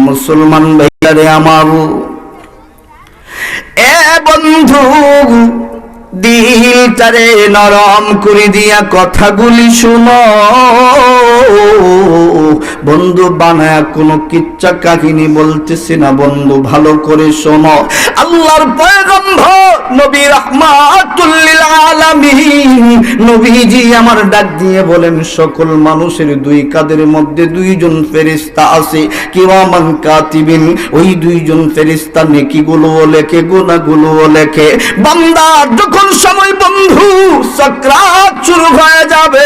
মুসলমান ভাইয়ারে আমার এ বন্ধু দিলটারে নরম করে দিয়া কথাগুলি শুনো। বন্ধু বানায় কোনো কিচ্ছা কাহিনী বলতেছি না, বন্ধু ভালো করে শোনো। আল্লাহর নবী রহমাতুল্লিল আলামিন নবীজি আমার ডাক দিয়ে বলেন, সকল মানুষের দুই কাদের মধ্যে দুইজন ফেরেশতা আছে। কিরামান কাতিবিন, ওই দুইজন ফেরেশতা নেকিগুলো লেখে গুনাহগুলো লেখে। বান্দার যখন সময় বন্ধু সাকরাত শুরু হয়ে যাবে।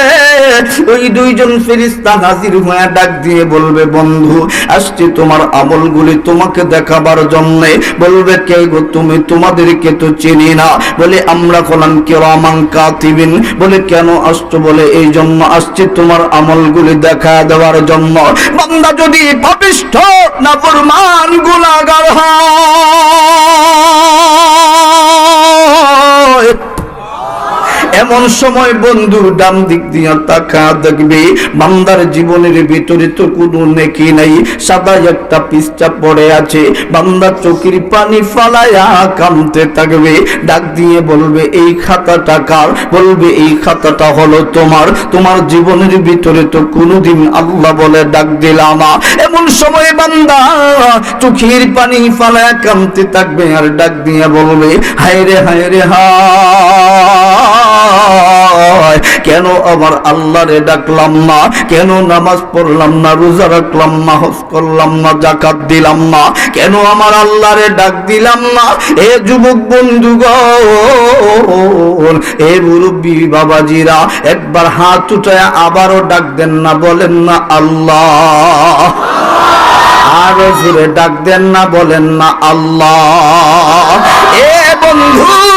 ওই দুইজন ফেরেশতা হাজির হয়ে ডাক দিয়ে বলবে, বন্ধু আসছে তোমার আমলগুলি তোমাকে দেখাবার জন্য। বলবে কে গো, তুমি তোমাদেরকে তো চিনি না। বলে, আমরা হলাম কিরামান কাতিবিন। বলে, কেন আসছো? বলে এই জন্য আসছে তোমার আমলগুলি দেখা দেওয়ার জন্য। বান্দা যদি পাপিষ্ঠ না ফরমান গুনাহগার হয় একটু এমন সময় বন্ধু ডান দিক দিয়া তাকা দেখবে, বান্দার জীবনের ভিতরে তো কোনো নেকি নাই। সাদা একটা পিসটা পড়ে আছে, বান্দা চোখের পানি ফালায়া কামতে থাকবে। ডাক দিয়ে বলবে, এই খাতাটা কার? বলবে, এই খাতাটা হলো তোমার। তোমার জীবনের ভিতরে তো কোনোদিন আল্লাহ বলে ডাক দিলাম না। এমন সময় বান্দা চোখের পানি ফালায়া কামতে থাকবে আর ডাক দিয়ে বলবে, হায় রে হায় রে কেন আবার আল্লাহরে ডাকলাম না? কেন নামাজ পড়লাম না? রোজা রাখলাম না? হজ করলাম না? জাকাত দিলাম না? কেন আমার আল্লাহরে ডাক দিলাম না? এ যুবক বন্ধু এ মুরব্বী বাবাজিরা, একবার হাত আবারও ডাক দেন না, বলেন না আল্লাহ। আরও জোরে ডাক দেন না, বলেন না আল্লাহ। এ বন্ধু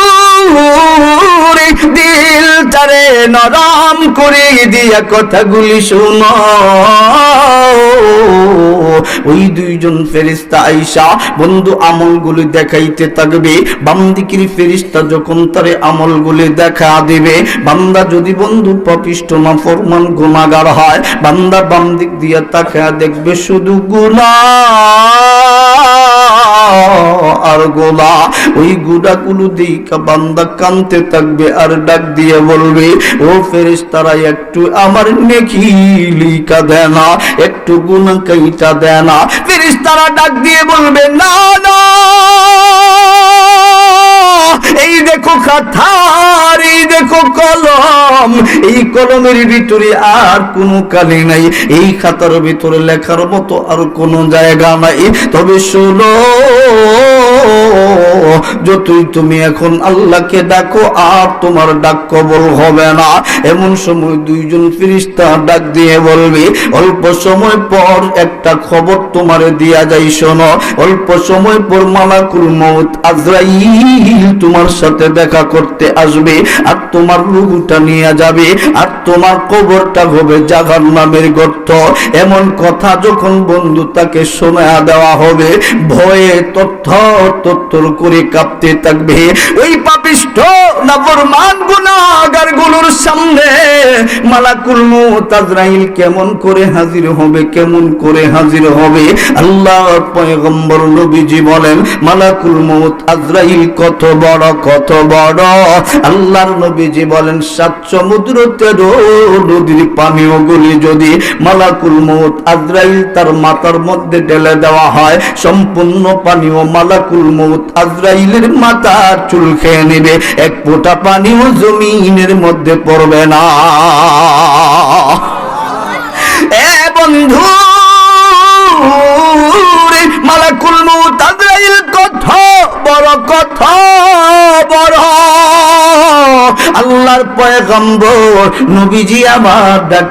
রে দিল তারে নরম করে দিয়া কথাগুলি শোনো। ওই দুইজন ফেরিস্তা আইসা বন্ধু আমলগুলি দেখাইতে থাকবে। বান্দিকির ফেরিস্তা যখন তারে আমলগুলি দেখা দেবে, বান্দা যদি বন্ধু পাপিষ্ট না ফরমান গুণাগার হয়, বান্দা বাম দিক দিয়া তাকা দেখবে শুধু গুণা আর গোলা, ওই গুড়াগুলো দিকা বান্দা কানতে থাকবে আর ডাক দিয়ে বলবে, ও ফেরেশতারা, একটু আমার নেকি লিকা দেয় না, একটু গুণা কাইটা দেয় না। ফেরেশতারা ডাক দিয়ে বলবে, না না। এই দেখো খাতার এই দেখো কলম, এই কলমের ভিতরে আর কোনো কালি নাই। এই খাতার ভিতরে লেখার মতো আর কোনো জায়গা নাই। তবে শোনো, যতই তুমি এখন আল্লাহকে ডাকো, আর তোমার ডাক কবল হবে না। এমন সময় দুইজন ফিরিস্তা ডাক দিয়ে বলবে, অল্প সময় পর একটা খবর তোমারে দিয়া যাই, শোনো। অল্প সময় পর মালাকুল মৌত আজরাইল তোমার সাথে দেখা করতে আসবে, আর তোমার রুহুটা নিয়ে যাবে, আর তোমার কবরটা হবে জাগার নামের গর্ত। এমন কথা যখন বন্ধু তাকে শোনা দেওয়া হবে, ভয়ে তথ্য তত্তর করে কাঁপতে থাকবে। ওই পাপিষ্ঠ নবরমান গুনাগারগুলোর সামনে মালাকুল মউত আজরাইল কেমন করে হাজির হবে, কেমন করে হাজির হবে? আল্লাহ পয়গম্বর নবীজি বলেন, মালাকুল মউত আজরাইল কত বড় কত বড়। আল্লাহর নবীজি বলেন, সাত সমুদ্র তেরো নদীর পানীয় গুলি যদি মালাকুল মউত আজরাইল তার মাথার মধ্যে ঢেলে দেওয়া হয়, সম্পূর্ণ পানীয় মালাকুল মউত আজরাইলের মাথার চুল খেয়ে নেবে। এক ফোঁটা পানিও জমিনের মধ্যে পড়বে না। এ বন্ধু মালাকুল মউত কত বড় বড়। আল্লাহর পয়গম্বর নবীজি ডাক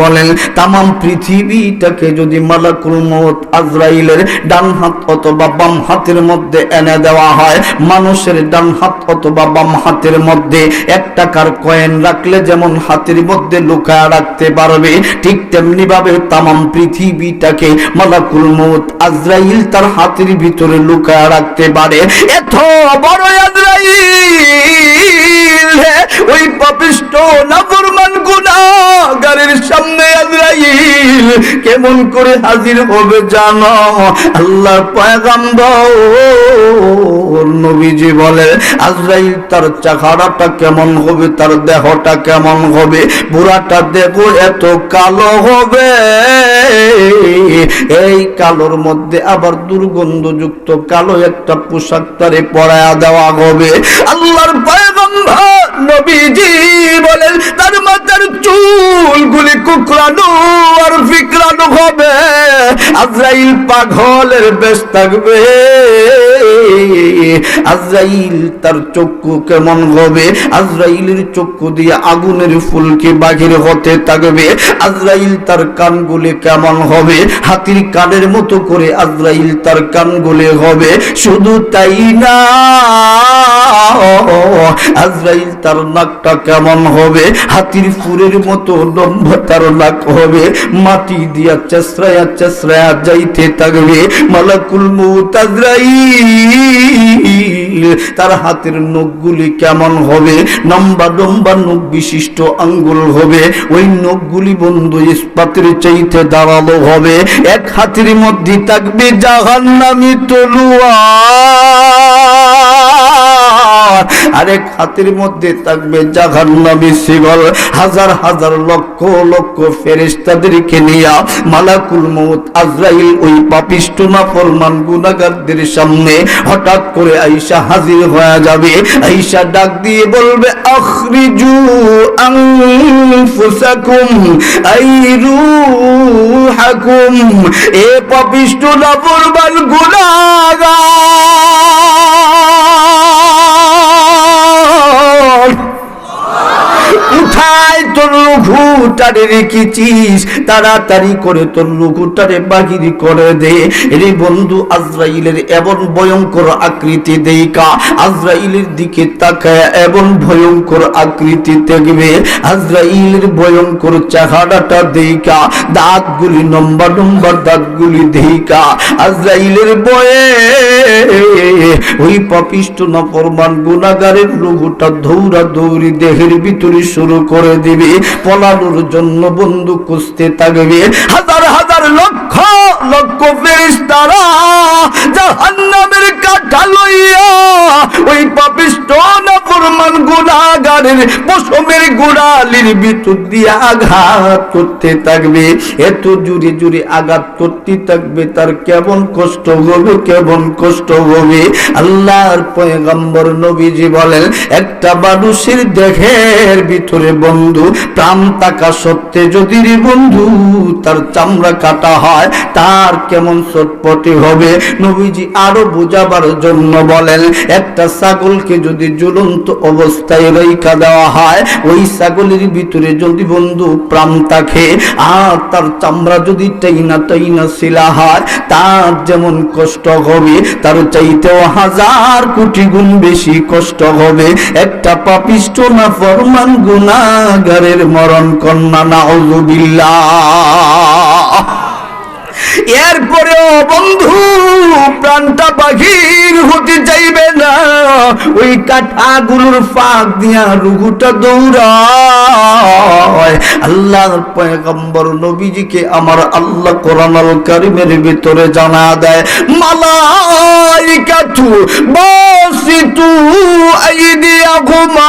বলেন, তামাম পৃথিবীটাকে যদি মালাকুল মউত আজরাইলের ডান হাত অথবা বাম হাতের মধ্যে এনে দেওয়া হয়, মানুষের ডান হাত অথবা বাম হাতের মধ্যে এক টাকার কয়েন রাখলে যেমন হাতের মধ্যে লুকায় রাখতে পারবে, ঠিক তেমনি ভাবে তামাম পৃথিবীটাকে মালাকুল মউত আজরাইল তার হাতের ভিতরে লুকায় রাখতে পারে। এত বড় ওই পাপি পাপিষ্ট নাফরমান গুনাহগারের সামনে আজরাইল, কেমন করে হাজির হবে জানো? আল্লাহর পয়গাম্বর নবীজি বলে আজরাইল তার চাকারাটা কেমন হবে, তার দেহটা কেমন হবে? বুড়াটা দেখো এত কালো হবে। এই কালোর মধ্যে আবার দুর্গন্ধযুক্ত কালো একটা পোশাক তারে পরায়া দেওয়া হবে। আল্লাহর পয়গম্বর নবীজি বলেন, তার মাথার চুলগুলি আর হবে। আজরাইল পাগলের বেশ থাকবে। আজরাইল তার চক্ষু কেমন হবে? আজরাইলের চক্ষু দিয়ে আগুনের ফুলকে বাহির হতে থাকবে? আজরাইল তার কানগুলি কেমন হবে? হাতির কানের মতো করে আজরাইল তার কানগুলি হবে। শুধু তাই না, আজরাইল তার নাকটা কেমন হবে? হাতির ফুরের মতো লম্ব তার নাক হবে। মাটি দিয়া চেসরায়া চেসরায়া যাইতে থাকবে। মালাকুল মৌত আজরাইল, তার হাতের নখগুলি কেমন হবে? লম্বা লম্বা নখ বিশিষ্ট আঙ্গুল হবে। ওই নখগুলি বন্ধু ইস্পাতের চাইতে দাঁড়াল হবে। এক হাতের মধ্যে থাকবে জাহান্নামি তলুয়া। আরেক হাতের মধ্যে থাকবে জাহান্নামী শিগল হাজার হাজার লক্ষ লক্ষ ফেরেশতাদেরকে নিয়া মালাকুল মউত আজরাইল ওই পাপিষ্ট গুনাহগারদের সামনে হঠাৎ করে আয়েশা হাজির হয়ে যাবে। আয়েশা ডাক দিয়ে বলবে, আখরিজু আনফুসাকুম এ পাপিষ্ট না ফরমান গুনাহগার। উঠায় তোর লঘুটারে রেখেছিস, তাড়াতাড়ি করে তোর বাহির করে দে। রে বন্ধু, আজরাইলের এমন ভয়ঙ্কর আকৃতি দেইকা আজরাইলের দিকে তাকায় এমন ভয়ঙ্কর আকৃতি দেখবে। আজরাইলের ভয়ঙ্কর চেহারাটা দেইকা দাঁতগুলি নম্বর নম্বর দাঁতগুলি দেইকা আজরাইলের বয়ে ওই পাপিষ্ট নফরমান গুনাগারের লঘুটা দৌড়া দৌড়ি দেহের ভিতরে শুরু করে দিবে। পলানোর জন্য বন্ধু খুঁজতে থাকবে। হাজার হাজার লক্ষ লক্ষ ফেরেশতারা জাহান্নামের কাঠা লইয়া ওই পাপিষ্ট নাফরমান গুনাহগারের পশমের গোড়ালির ভিতর দিয়ে আঘাত করতে থাকবে। এত জুড়ে জুড়ে আঘাত করতে থাকবে, তার কেমন কষ্ট হবে, কেমন কষ্ট হবে? আল্লাহর পয়গম্বর নবীজি বলেন, একটা মানুষের দেহের ভিতরে বন্ধু প্রাণ থাকা সত্ত্বে যদি বন্ধু তার চামড়া কাটা হয়, তার কেমন চটপটে হবে? নবীজি আরও বোঝাবার জন্য বলেন, একটা ছাগলকে যদি জ্বলন্ত অবস্থায় রেখা দেওয়া হয়, ওই ছাগলের ভিতরে যদি বন্ধু প্রাণ থাকে, আর তার চামড়া যদি টাইনা টাইনা শিলা হয়, তার যেমন কষ্ট হবে, তার চাইতেও হাজার কোটি গুণ বেশি কষ্ট হবে। একটা পাপিষ্ট না ফরমান গুনাগারের মরণ কন্যা না এরপরেও বন্ধু, প্রাণটা বাহির হতে চাইবে না। ওই কাঠাগুলোর ফাঁক দিয়া রুগুটা দৌড়ায়। আল্লাহর পয়গম্বর নবীজিকে আমার আল্লাহ কোরআন আল ভিতরে জানা দেয়, মালাইকাতু বাসিতু আইদিয়াকুমা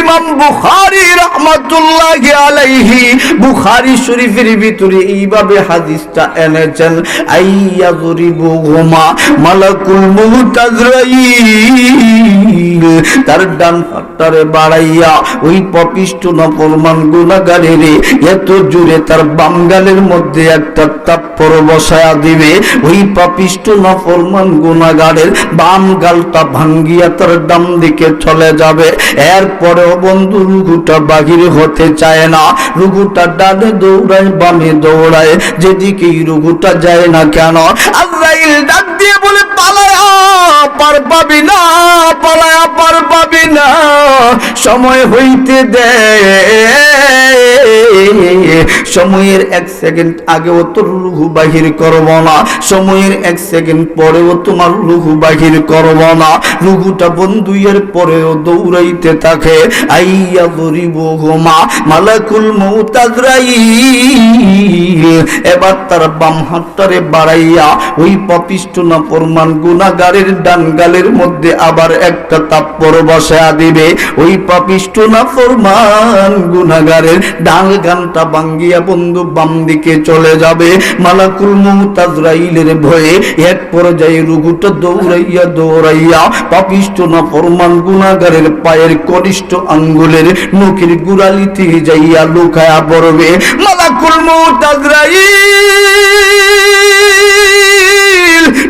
ইমাম বুখারী রাহমাতুল্লাহি আলাইহি বুখারী শরীফের ভিতরে এইভাবে হাদিসটা এনেছেন আইয়া যরিবু হুমা মালাকুল মউত আজরাইল তার ডান হাতটারে বাড়াইয়া ওই পপিষ্ট নফরমান গুনাহগারের এত জোরে তার বাম গালের মধ্যে একটা তাপ্পর বসায়া দিবে, ওই পাপিষ্ট নফরমান গুনাহগারের বাম গালটা ভাঙ্গিয়া তার ডান দিকে চলে যাবে। এরপরেও বন্ধু রুগুটা বাহির হতে চায় না। রুগুটা ডানে দৌড়ায়, বামে দৌড়ায় যেদিকেই রুগুটা যায় না কেন? আল্লাহ ডাক দিয়ে বলে, পালায়, পার পাবি না সময় হইতে দে সময়ের এক সেকেন্ড আগেও তোর রুহু বাহির করব না। সময়ের এক সেকেন্ড পরেও তোমার রুহু বাহির করব না। রুহুটা বন্ধুয়ের পরেও দৌড়াইতে থাকে। আইয়া ধরিব গোমা মালাকুল মৌতাজরাইল এবার তার বাম হাতটারে বাড়াইয়া ওই পাপিষ্ট না প্রমাণ গুনাগারের ডান গালের মধ্যে আবার একটা তাপ্পর বসা দিবে। ওই পাপিষ্ট না ফরমান গুনাগারের। ডাল গানটা বাঙ্গিয়া বন্ধু বাম দিকে চলে যাবে। মালাকুল মুতাজরাইলের ভয়ে এক পর্যায়ে রুগুটা দৌড়াইয়া দৌড়াইয়া পাপিষ্ট না ফরমান গুনাগারের পায়ের কনিষ্ঠ আঙ্গুলের নখের গুড়ালিতে যাইয়া লুকায়া পড়বে। মালাকুল মুতাজরাইল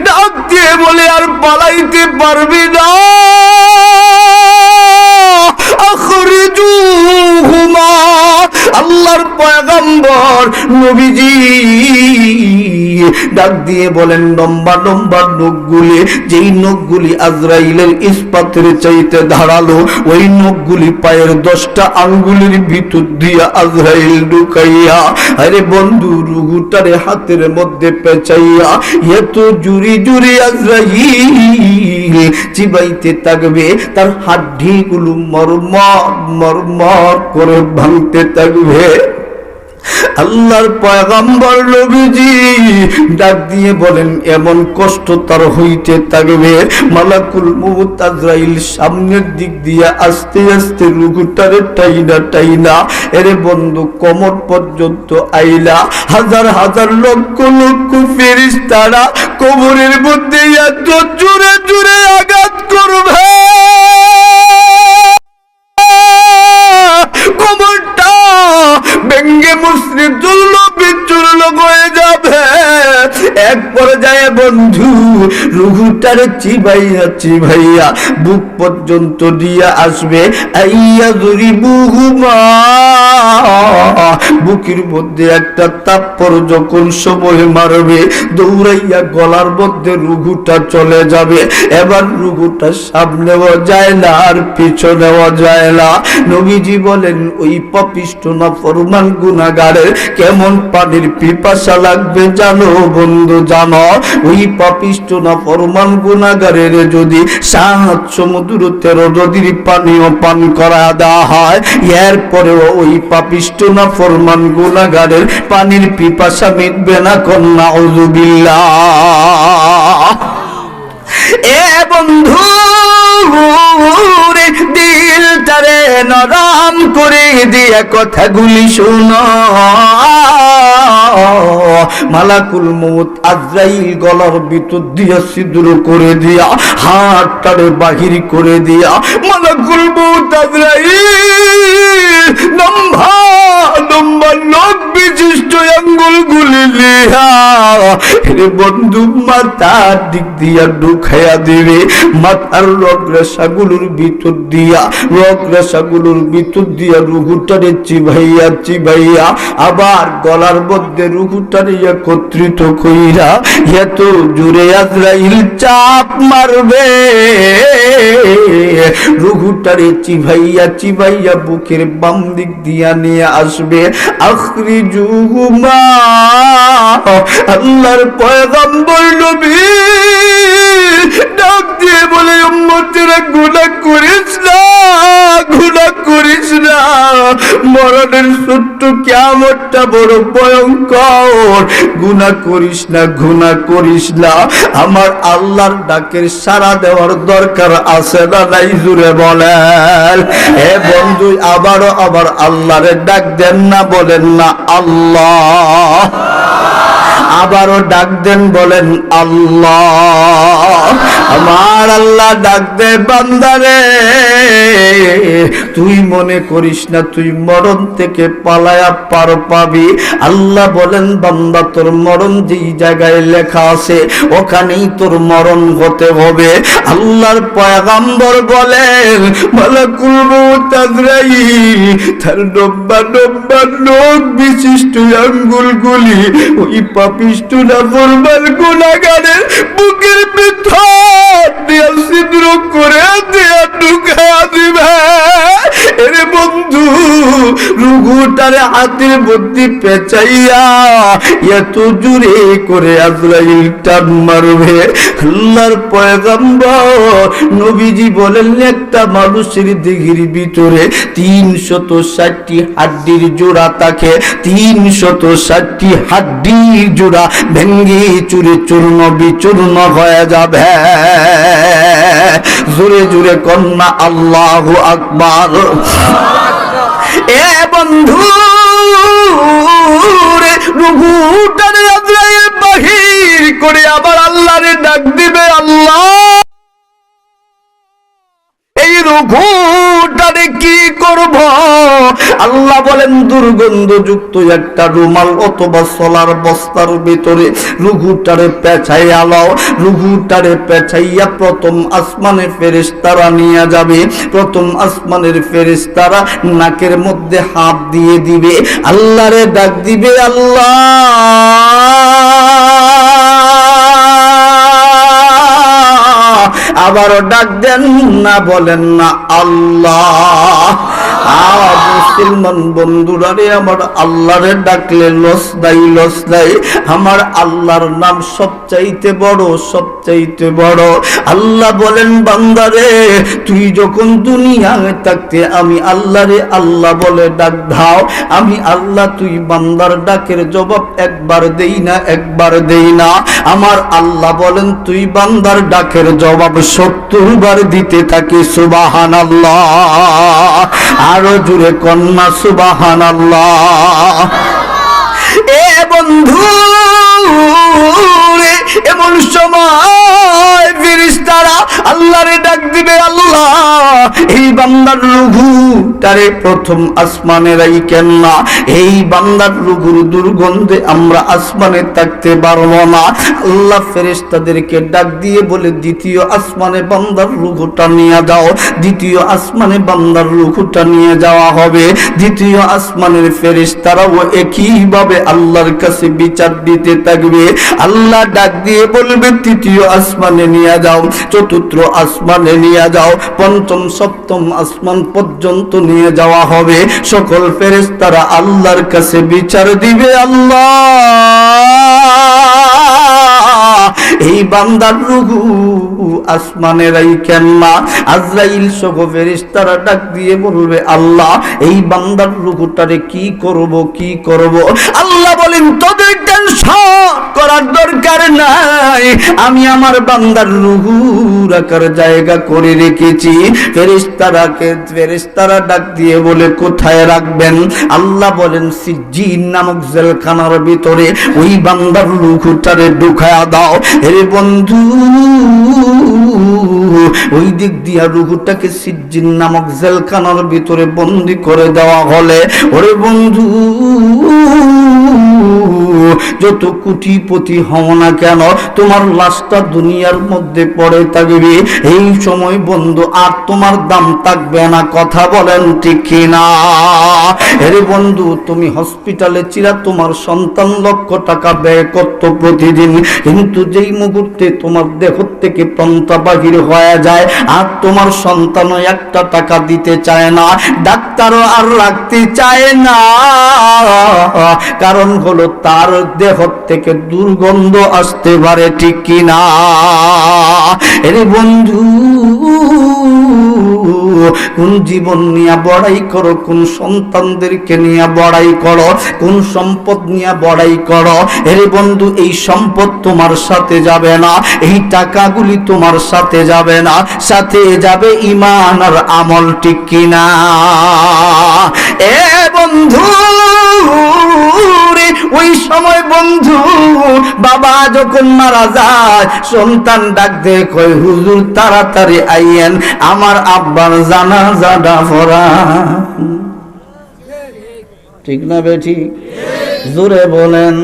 ডাক দিয়ে বলে, আর পালাইতে পারবি না। আখরিজুহুমা আল্লাহর পয়গম্বর নবীজি ডাক দিয়ে বলেন, লম্বা লম্বা নখগুলি, যেই নখগুলি আজরাইলের ইস্পাতের চাইতে ধারালো, ওই নখগুলি পায়ের দশটা আঙ্গুলের ভিতর দিয়া আজরাইল ঢুকাইয়া, আরে বন্ধু রুগুটারে হাতের মধ্যে পেঁচাইয়া, এত জুরি জুরি আজরাইল চিবাইতে থাকবে, তার হাড্ডি গুলো মরমর মরমর করে ভাঙতে থাকবে। আল্লাহর পয়গম্বর নবীজি ডাক দিয়ে বলেন, এমন কষ্ট তার হইতে থাকবে। মালাকুল মউত আজরাইল সামনের দিক দিয়ে আস্তে আস্তে রুগুটারে টাইনা টাইনা। এরে বন্ধু, কোমর পর্যন্ত আইলা। হাজার হাজার লক্ষ লক্ষ ফেরেশতারা কোমরের মধ্যে এত জোরে জোরে আঘাত করবে। এক পর্যায়ে বন্ধু রুহুটারে চিবাইয়া চিবাইয়া বুক পর্যন্ত দিয়া আসবে। আইয়া দরি বুহুমা বুকের মধ্যে একটা তাপ্পর যখন সময় মারবে, দৌড়াইয়া গলার মধ্যে রুঘুটা চলে যাবে। এবার রুঘুটা সামনেও যায় না, আর পিছনেও যায় না। নবীজি বলেন, ওই পপিষ্ট না ফরমান গুনাগারের কেমন পানির পিপাসা লাগবে জানো বন্ধু জানো? ওই পাপিষ্ট না ফরমান গুণাগারের যদি তেরো নদীর পানীয় পান করা দেওয়া হয়, এরপরেও ওই পাপিষ্ট না ফরমান গুনাগারের পানির পিপাসা মিটবে না কন্যা অজুবিল্লা এ বন্ধু! রে দিলটারে নরম করে দিয়ে কথাগুলি শোনো। মালাকুল মৌত আজরাইল গলার ভিতর দিয়া সিঁদুর করে দিয়া, হাতটারে বাহির করে দিয়া, মালাকুল মৌত আজরাইল লম্বা লম্বা বিশিষ্ট আঙ্গুল গুলি বন্ধু, মাথার দিক দিয়া ঢুকাইয়া দিবে, মাথার রগ ভিতর দিয়া ভিতর দিয়া রুগুটারে চিবাইয়া চিবাইয়া আবার গলার মধ্যে রুগুটারে একত্রিত কইরা, এত জুড়ে আজরাইল চাপ মারবে। রুগুটারে চিবাইয়া চিবাইয়া বুকের বাম দিক দিয়া নিয়ে আসবে। আখরি জুহুমা আল্লাহর পয়গম্বর নবী ডাক দিয়ে বলে উম্মতেরা গুনাহ করিস না, গুণা করিস না। মরণের ছোট্ট কেমনটা বড় ভয়ঙ্কর। গুণা করিস না, গুণা করিস না। আমার আল্লাহর ডাকের সারা দেওয়ার দরকার আছে না নাই জুড়ে বলেন। হে বন্ধু, আবারও আবার আল্লাহরে ডাক দেন না, বলেন না, আল্লাহ। আবারও ডাক দেন বলেন, আল্লাহ, আমার আল্লাহ ডাক দে বান্দারে। তুই মনে করিস না, তুই মরণ থেকে পালায়া পার পাবি। আল্লাহ বলেন, বান্দা, তোর মরণ যেই জায়গায় লেখা আছে, ওখানেই তোর মরণ হতে হবে। আল্লাহর পয়গাম্বর বলেন, মালাকুল মউত আজরাইল, তার লম্বা লম্বা নখ বিশিষ্ট আঙ্গুলগুলি, ওই গুণাগারের বুকের করে ঢুকা দিবে। এরে বন্ধু হাতের মধ্যে পেঁচাইয়া এত জুড়ে করে আজরাইল টান মারবে নবীজি বলেন, একটা মানুষের দিঘির ভিতরে তিন শত ষাটটি হাড্ডির জোড়া থাকে। তিন শত ষাটটি হাড্ডির জোড়া ভেঙ্গে চুরি চূর্ণ বিচূর্ণ হয়ে যাবে। জুড়ে জুড়ে কন্যা আল্লাহ আকবার। এ বন্ধু, রে রুহুটারে আজরাইল বাহির করে আবার আল্লাহরে ডাক দিবে আল্লাহ। রঘুটারে কি করব? আল্লাহ বলেন, দুর্গন্ধযুক্ত একটা রুমাল অথবা বস্তার ভিতরে রঘুটারে পেছাই আলাও রঘুটারে পেছাইয়া প্রথম আসমানে ফেরেশতারা নিয়ে যাবে। প্রথম আসমানের ফেরেশতারা নাকের মধ্যে হাত দিয়ে দিবে। আল্লাহরে ডাক দিবে, আল্লাহ! আবারও ডাক দেন না বলেন না আল্লাহ। মুসলমান বন্ধুরা রে আল্লাহ তুই যখন দুনিয়ায় থাকতে, আমি আল্লাহরে আল্লাহ বলে ডাক দাও। আমি আল্লাহ, তুই বান্দার ডাকের জবাব একবার দেই না, একবার দেই না। আমার আল্লাহ বলেন, তুই বান্দার ডাকের জবাব সত্তর বার দিতে থাকি সুবাহান আল্লাহ আরও জুড়ে কন্যা সুবাহান আল্লাহ এ বন্ধু এমন সময় ফিরিস্তারা ডাক দিবে, আল্লাহ, এই বান্দার রঘু তারে প্রথম এই বান্দার রঘুর দুর্গন্ধে আমরা আসমানে থাকতে না। আল্লাহ ফেরেশতাদেরকে ডাক দিয়ে বলে, দ্বিতীয় আসমানে বান্দার রঘুটা নিয়ে যাও, দ্বিতীয় আসমানে বান্দার রঘুটা নিয়ে যাওয়া হবে। দ্বিতীয় আসমানের ফেরেশতারাও একইভাবে আল্লাহর কাছে বিচার দিতে থাকবে। আল্লাহ ডাক দিয়ে বলবে, তৃতীয় আসমানে নিয়ে যাও, চতুর্থ আসমানে নিয়ে যাও, পঞ্চম, সপ্তম আসমান পর্যন্ত নিয়ে যাওয়া হবে। সকল ফেরেস তারা আল্লাহর কাছে বিচার দিবে, আল্লাহ! এই বান্দার রুহু আসমানের এই না আজরাইল সহ ফেরিস্তারা ডাক দিয়ে বলবে, আল্লাহ, এই বান্দার রুহুটারে কি করব কি করব? আল্লাহ বলেন, তোদের টেনশন করার দরকার নাই। আমি আমার বান্দার জায়গা করে রেখেছি। ফেরেশতারাকে ফেরেশতারা ডাক দিয়ে বলে, কোথায় রাখবেন? আল্লাহ বলেন নামক জেলখানার ভিতরে। ওই বান্দার রুহুটারে ঢুকায়া দাও। বন্ধু, ওই দিক দিয়া রুহুটাকে সিজ্জিন নামক জেলখানার ভিতরে বন্দি করে দেওয়া হলে, ওরে বন্ধু যত কুটিপতি হও না কেন, তোমার লাশটা দুনিয়ার মধ্যে পড়ে থাকবে। এই সময় বন্ধু, আর তোমার দাম থাকবে না, কথা বলেন ঠিক কিনা? আরে বন্ধু, তুমি হসপিটালে চিরা তোমার সন্তান লক্ষ টাকা ব্যয় করতো প্রতিদিন। কিন্তু যেই মুহূর্তে তোমার দেহ থেকে পন্থা বাহির হয়ে যায়, আর তোমার সন্তানও একটা টাকা দিতে চায় না, ডাক্তারও আর রাখতে চায় না। কারণ হলো তার দেহ থেকে দুর্গন্ধ আসতে পারে ঠিক কিনা? এর বন্ধু কোন জীবন নিয়ে বড়াই করো, কোন সন্তানদেরকে নিয়ে বড়াই করো, কোন সম্পদ নিয়ে বড়াই করো। এরে বন্ধু, এই সম্পদ তোমার সাথে যাবে না, এই টাকাগুলি তোমার সাথে যাবে না, সাথে যাবে ইমান আর আমল ঠিক কিনা। এ বন্ধু ওই সময় বন্ধু, বাবা যখন মারা যায়, সন্তান ডাক দিয়ে কই হুজুর, তাড়াতাড়ি আইয়েন, আমার আব্বার জানা জানা ফরা ঠিক না বেঠি? জোরে বলেন।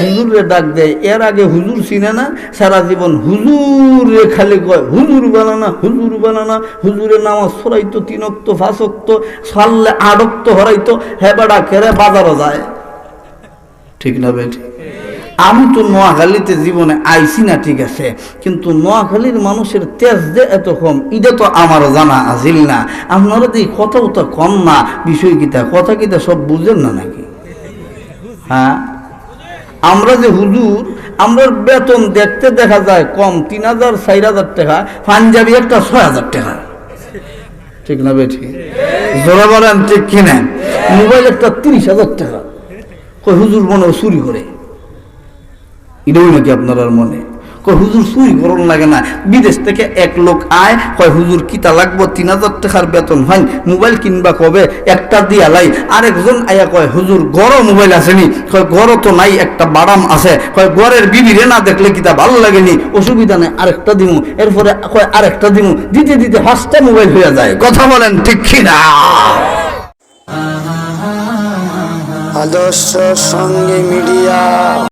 হুজুরে ডাক দেয়। এর আগে হুজুর চিনে না? সারা জীবন হুজুরে খালি কয়, হুজুর বানানা হুজুর বানানা হুজুরে নামাজ সরাইতো, তিনক্ত ফাঁসক্ত সারলে আডক্ত হরাইতো। হে বেড়া বাজারও যায়? ঠিক না বেঠি? আমি তো নোয়াখালীতে জীবনে আইছি না, ঠিক আছে। কিন্তু নোয়াখালীর মানুষের তেজ যে এত কম, এটা তো আমারও জানা আজিল না। আপনারা যে কথা কথা কম না, বিষয় কিতা, কথা কিতা সব বুঝেন না নাকি? হ্যাঁ? আমরা যে হুজুর, আমরা বেতন দেখতে দেখা যায় কম, তিন হাজার, চার হাজার টাকা, পাঞ্জাবি একটা ছয় হাজার টাকা। ঠিক না বেঠি? জোরা বলেন, ঠিক কিনা? মোবাইল একটা তিরিশ হাজার টাকা। হুজুর মনে চুরি করে। এটাও নাকি আপনার মনে? কয়, হুজুর চুরি করুন লাগে না, বিদেশ থেকে এক লোক আয়, কয়, হুজুর কিতা লাগবো? তিন হাজার টাকার বেতন হয় মোবাইল কিনবা কবে? একটা দিয়া লাই। আরেকজন আয়া কয়, হুজুর গড় মোবাইল আসেনি। কয় গড় তো নাই, একটা বাদাম আছে। কয় গড়ের বিবিরে না দেখলে কিতা ভালো লাগেনি? অসুবিধা নেই, আরেকটা দিমু। এরপরে কয়, আরেকটা দিমু। দিতে দিতে পাঁচটা মোবাইল হয়ে যায়। কথা বলেন ঠিক কিনা? আদর্শ সঙ্গে মিডিয়া।